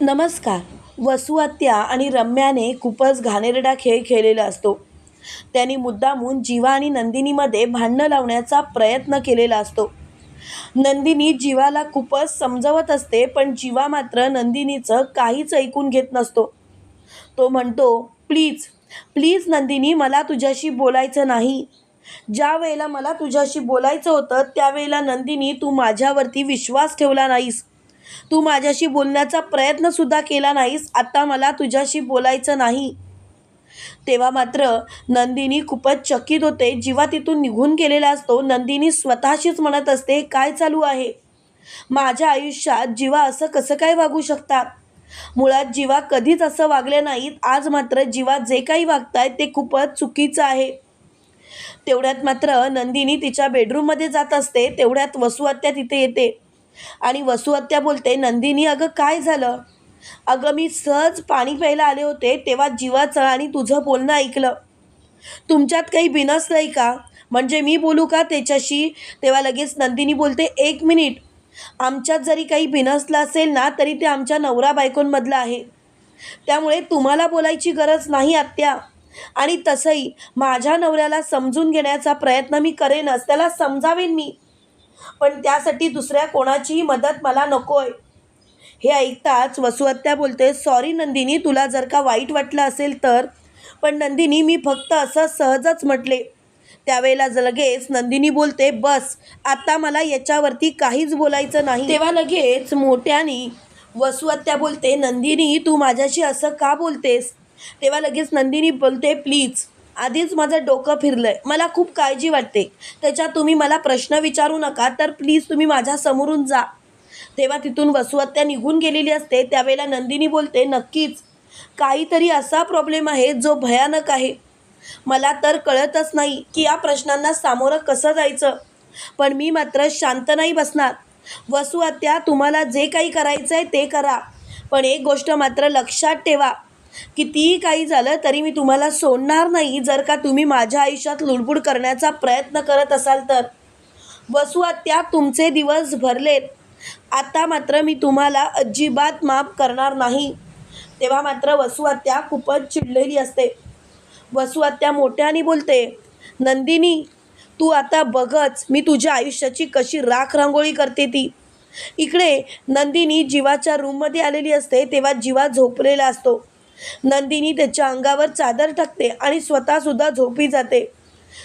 नमस्कार. वसुहत्या आणि रम्याने खूपच घाणेरडा खेळ खेळलेला असतो. त्यांनी मुद्दामून जीवा आणि नंदिनीमध्ये भांडणं लावण्याचा प्रयत्न केलेला असतो. नंदिनी जीवाला खूपच समजवत असते पण जीवा मात्र नंदिनीचं काहीच ऐकून घेत नसतो. तो म्हणतो प्लीज प्लीज नंदिनी मला तुझ्याशी बोलायचं नाही. ज्या वेळेला मला तुझ्याशी बोलायचं होतं त्यावेळेला नंदिनी तू माझ्यावरती विश्वास ठेवला नाहीस. तू माझ्याशी बोलण्याचा प्रयत्नसुद्धा केला नाहीस. आता मला तुझ्याशी बोलायचं नाही. तेव्हा मात्र नंदिनी खूपच चकित होते. जेव्हा तिथून निघून गेलेला असतो नंदिनी स्वतःशीच म्हणत असते काय चालू आहे? माझ्या आयुष्यात जीवा असं कसं काय वागू शकतात मुळात जीवा कधीच असं वागले नाहीत. आज मात्र जीवा जे काही वागतायत ते खूपच चुकीचं आहे. तेवढ्यात मात्र नंदिनी तिच्या बेडरूममध्ये जात असते. तेवढ्यात वसुहत्या तिथे येते. आणि वसुहत्या बोलते नंदिनी अगं काय झालं? अगं मी सहज पाणी प्यायला आले होते तेव्हा जीवाचं आणि तुझं बोलणं ऐकलं. तुमच्यात काही बिनस नाही का? म्हणजे मी बोलू का त्याच्याशी? तेव्हा लगेच नंदिनी बोलते एक मिनिट. आमच्यात जरी काही बिनसलं असेल ना तरी ते आमच्या नवरा बायकोंमधलं आहे. त्यामुळे तुम्हाला बोलायची गरज नाही आत्या. आणि तसंही माझ्या नवऱ्याला समजून घेण्याचा प्रयत्न मी करेनच त्याला समजावेन मी. पण त्यासाठी दुसऱ्या कोणाचीही मदत मला नको आहे हे ऐकताच वसुहत्या बोलते सॉरी नंदिनी तुला जर का वाईट वाटलं असेल तर. पण नंदिनी मी फक्त असं सहजच म्हटले. त्यावेळेला लगेच नंदिनी बोलते बस आता मला याच्यावरती काहीच बोलायचं नाही. तेव्हा लगेच मोठ्याने वसुहत्या बोलते नंदिनी तू माझ्याशी असं का बोलतेस? तेव्हा लगेच नंदिनी बोलते प्लीज आधीच माझं डोकं फिरलंय. मला खूप काळजी वाटते. त्याच्यात तुम्ही मला प्रश्न विचारू नका तर प्लीज तुम्ही माझ्या समोरून जा. तेव्हा तिथून वसुहत्या निघून गेलेली असते. त्यावेळेला नंदिनी बोलते नक्कीच. काहीतरी असा प्रॉब्लेम आहे जो भयानक आहे. मला तर कळतच नाही की या प्रश्नांना सामोरं कसं जायचं. पण मी मात्र शांत नाही बसणार. वसुहत्या तुम्हाला जे काही करायचं आहे ते करा. पण एक गोष्ट मात्र लक्षात ठेवा. कितीही काही झालं तरी मी तुम्हाला सोडणार नाही. जर का तुम्ही माझ्या आयुष्यात लुडबुड करण्याचा प्रयत्न करत असाल तर. वसुहत्या तुमचे दिवस भरलेत. आता मात्र मी तुम्हाला अजिबात माफ करणार नाही. तेव्हा मात्र वसुहत्या खूपच चिडलेली असते. वसुहत्या मोठ्याने बोलते नंदिनी तू आता बघच मी तुझ्या आयुष्याची कशी राख रांगोळी करते ती. इकडे नंदिनी जीवाच्या रूममध्ये आलेली असते तेव्हा जीवा झोपलेला असतो. नंदिनी त्याच्या अंगावर चादर टाकते आणि स्वतःसुद्धा झोपी जाते.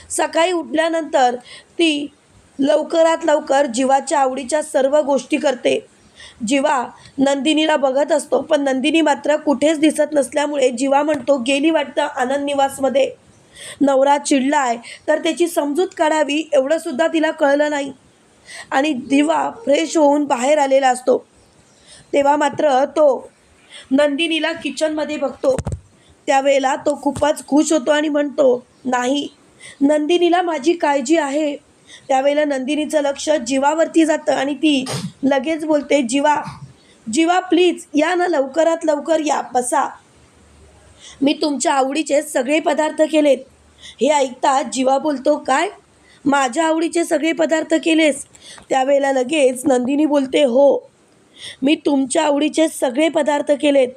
सकाळी उठल्यानंतर ती लवकरात लवकर जीवाच्या आवडीच्या सर्व गोष्टी करते. जीवा नंदिनीला बघत असतो पण नंदिनी मात्र कुठेच दिसत नसल्यामुळे जीवा म्हणतो गेली वाटतं आनंद निवासमध्ये. नवरा चिडलाय तर त्याची समजूत काढावी एवढंसुद्धा तिला कळलं नाही. आणि दिवा फ्रेश होऊन बाहेर आलेला असतो. तेव्हा मात्र तो नंदिनीला किचनमध्ये बघतो. त्यावेळेला तो खूपच खुश होतो आणि म्हणतो नाही नंदिनीला माझी काळजी आहे. त्यावेळेला नंदिनीचं लक्ष जीवावरती जातं आणि ती लगेच बोलते जीवा जीवा प्लीज या ना लवकरात लवकर या बसा. मी तुमच्या आवडीचे सगळे पदार्थ केलेत. हे ऐकता जीवा बोलतो काय? माझ्या आवडीचे सगळे पदार्थ केलेस? त्यावेळेला लगेच नंदिनी बोलते हो मी तुमच्या आवडीचे सगळे पदार्थ केलेत.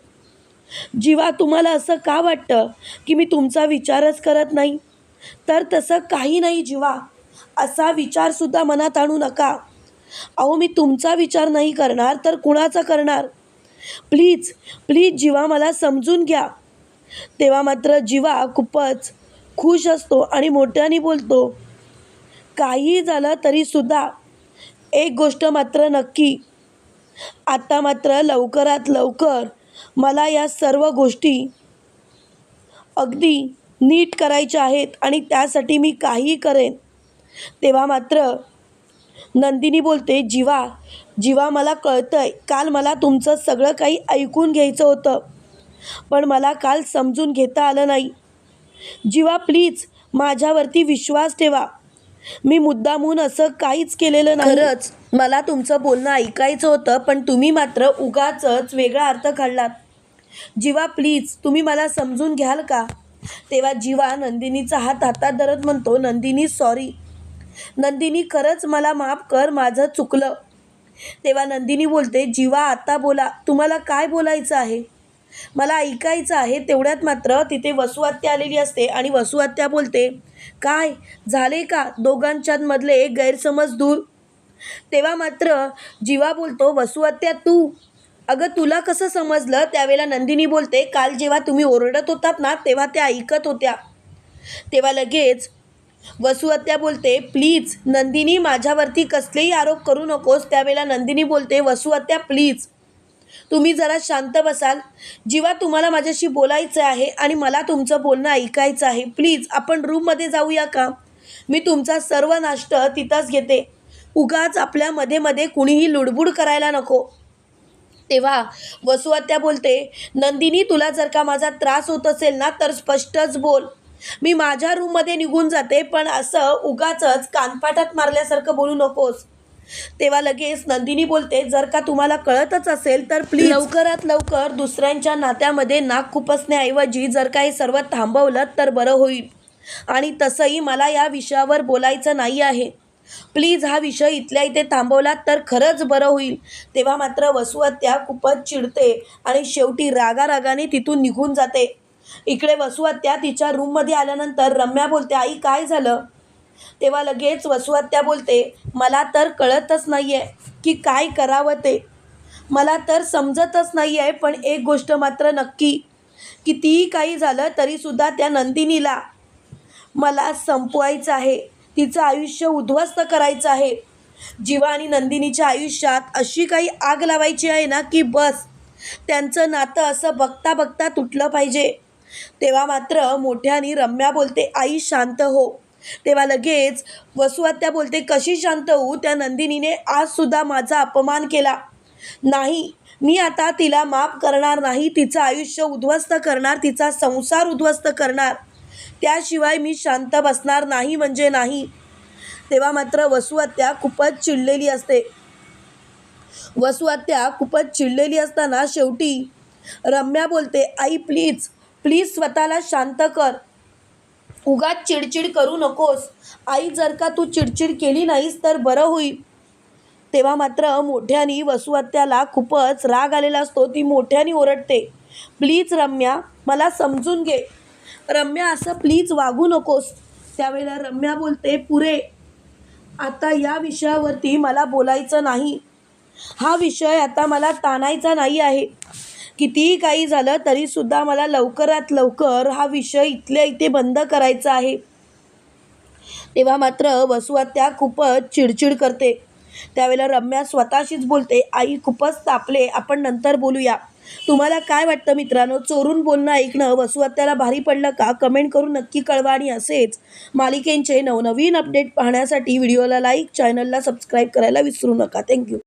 जीवा तुम्हाला असं का वाटतं की मी तुमचा विचारच करत नाही? तर तसं काही नाही जीवा. असा विचारसुद्धा मनात आणू नका. अहो मी तुमचा विचार नाही करणार तर कुणाचा करणार? प्लीज प्लीज जीवा मला समजून घ्या. तेव्हा मात्र जीवा खूपच खुश असतो आणि मोठ्याने बोलतो काही झालं तरीसुद्धा एक गोष्ट मात्र नक्की. आता मात्र लवकरात लवकर मला या सर्व गोष्टी अगदी नीट करायच्या आहेत आणि त्यासाठी मी काहीही करेन. तेव्हा मात्र नंदिनी बोलते जीवा जीवा मला कळतं आहे काल मला तुमचं सगळं काही ऐकून घ्यायचं होतं पण मला काल समजून घेता आलं नाही. जीवा प्लीज माझ्यावरती विश्वास ठेवा. मी मुद्दामून असं काहीच केलेलं नाही. खरंच मला तुमचं बोलणं ऐकायचं होतं पण तुम्ही मात्र उगाचच वेगळा अर्थ काढलात. जीवा प्लीज तुम्ही मला समजून घ्याल का? तेव्हा जीवा नंदिनीचा हात हातात धरत म्हणतो नंदिनी सॉरी नंदिनी खरंच मला माफ कर माझं चुकलं. तेव्हा नंदिनी बोलते जीवा आता बोला. तुम्हाला काय बोलायचं आहे? मला ऐकायचं आहे तेवढ्यात मात्र तिथे वसुहत्या आलेली असते आणि वसुहत्या बोलते काय झाले का दोघांच्यामधले गैरसमज दूर? तेव्हा मात्र जीवा बोलतो वसुहत्या तू? अगं तुला कसं समजलं? त्यावेळेला नंदिनी बोलते काल जेव्हा तुम्ही ओरडत होतात ना तेव्हा त्या ऐकत होत्या. तेव्हा लगेच वसुहत्या बोलते प्लीज नंदिनी माझ्यावरती कसलेही आरोप करू नकोस. त्यावेळेला नंदिनी बोलते वसुहत्या प्लीज. तुम्ही जरा शांत बसाल. जेव्हा तुम्हाला माझ्याशी बोलायचं आहे आणि मला तुमचं बोलणं ऐकायचं आहे. प्लीज आपण रूममध्ये जाऊया का? मी तुमचा सर्व नाष्ट तिथंच घेते. उगाच आपल्या मध्ये मध्ये कुणीही लुडबुड करायला नको. तेव्हा वसुआत्या बोलते नंदिनी तुला जर का माझा त्रास होत असेल ना तर स्पष्टच बोल. मी माझ्या रूममध्ये निघून जाते पण असं उगाचच कानपाटात मारल्यासारखं बोलू नकोस. तेव्हा लगेच नंदिनी बोलते जर का तुम्हाला कळतच असेल तर प्लीज लवकरात लवकर दुसऱ्यांच्या नात्यामध्ये नाक खुपसण्याऐवजी जर का हे सर्व थांबवलं तर बरं होईल. आणि तसंही मला या विषयावर बोलायचं नाही आहे. प्लीज हा विषय इथल्या इथे थांबवला तर खरंच बरं होईल. तेव्हा मात्र वसुहत्या खूपच चिडते आणि शेवटी रागारागाने तिथून निघून जाते. इकडे वसुहत्या तिच्या रूममध्ये आल्यानंतर रम्या बोलते आई काय झालं? तेव्हा लगेच वसुहत्या बोलते मला तर कळतच नाही आहे की काय करावं ते. मला तर समजतच नाही आहे पण एक गोष्ट मात्र नक्की. कितीही काही झालं तरीसुद्धा त्या नंदिनीला मला संपवायचं आहे. तिचं आयुष्य उद्ध्वस्त करायचं आहे. जीवा आणि नंदिनीच्या आयुष्यात अशी काही आग लावायची आहे ना की बस त्यांचं नातं असं बघता बघता तुटलं पाहिजे. तेव्हा मात्र मोठ्यानी रम्या बोलते आई शांत हो. तेव्हा लगेच वसुआत्या बोलते कशी शांत होऊ? त्या नंदिनीने आजसुद्धा माझा अपमान केला. नाही मी आता तिला माफ करणार नाही तिचं आयुष्य उद्ध्वस्त करणार तिचा संसार उद्ध्वस्त करणार. त्याशिवाय मी शांत बसणार नाही म्हणजे नाही. तेव्हा मात्र वसुआत्या खूपच चिडलेली असते. वसुआत्या खूपच चिडलेली असताना शेवटी रम्या बोलते आई प्लीज प्लीज स्वतःला शांत कर. उगाच चिडचिड करू नकोस. आई जर का तू चिडचिड केली नाहीस तर बरं होईल. तेव्हा मात्र मोठ्यानी वसुहत्याला खूपच राग आलेला असतो. ती मोठ्यानी ओरडते प्लीज रम्या मला समजून घे. रम्या असं प्लीज वागू नकोस. त्यावेळेला रम्या बोलते पुरे आता या विषयावरती मला बोलायचं नाही. हा विषय आता मला ताणायचा नाही आहे. कितीही काही झालं तरीसुद्धा मला लवकरात लवकर हा विषय इथल्या इथे बंद करायचा आहे. तेव्हा मात्र वसुहत्या खूपच चिडचिड करते. त्यावेळेला रम्या स्वतःशीच बोलते आई खूपच तापले आपण नंतर बोलूया. तुम्हाला काय वाटतं मित्रांनो? चोरून बोलणं ऐकणं वसुआत्याला भारी पडलं का? कमेंट करून नक्की कळवा आणि असेच मालिकेंचे नवनवीन अपडेट पाहण्यासाठी व्हिडिओला लाईक चॅनलला सबस्क्राईब करायला विसरू नका. थँक्यू.